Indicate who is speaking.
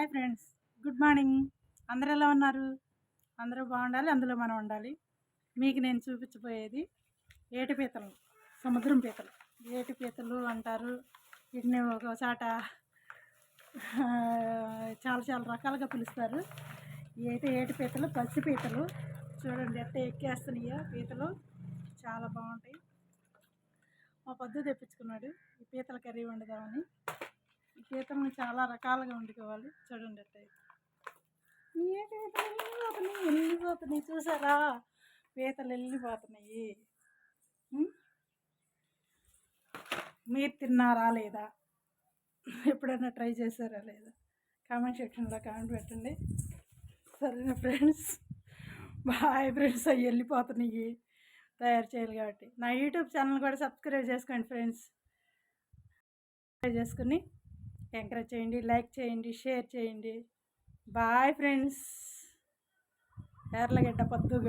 Speaker 1: Hi friends. Good morning. అందరూ ఎలా ఉన్నారు? అందరూ బాగుండాలి అందులో మనం ఉండాలి. మీకు నేను చూపించబోయేది ఏటి పీతలు సముద్రం పీతలు. ఏటి పీతలు అంటారు. వీటిని ఒక చాట చాలా చాలా రకాలుగా పిలుస్తారు. అయితే ఏటి పీతలు పచ్చి పీతలు. చూడండి ఎట్ట ఎక్కేస్తున్నాయో పీతలు. చాలా బాగుంటాయి. మా పొద్దు తెప్పించుకున్నాడు. ఈ పీతల కర్రీ వండుదామని. ఈ పీతలను చాలా రకాలుగా వండుకోవాలి. చూడండి అట్టయితే ఏ వెళ్ళిపోతున్నాయి వెళ్ళిపోతున్నాయి చూసారా? పీతలు వెళ్ళిపోతున్నాయి. మీరు తిన్నారా లేదా? ఎప్పుడైనా ట్రై చేశారా లేదా? కామెంట్ సెక్షన్లో కామెంట్ పెట్టండి. సరేనా ఫ్రెండ్స్? బాయ్ ఫ్రెండ్స్ అవి వెళ్ళిపోతున్నాయి. తయారు చేయాలి కాబట్టి. నా యూట్యూబ్ ఛానల్ కూడా సబ్స్క్రైబ్ చేసుకోండి ఫ్రెండ్స్. సబ్స్క్రైబ్ చేసుకుని ఎంకరేజ్ చేయండి లైక్ చేయండి షేర్ చేయండి. Bye friends. ఎర్లగడ్డ పొద్దుగా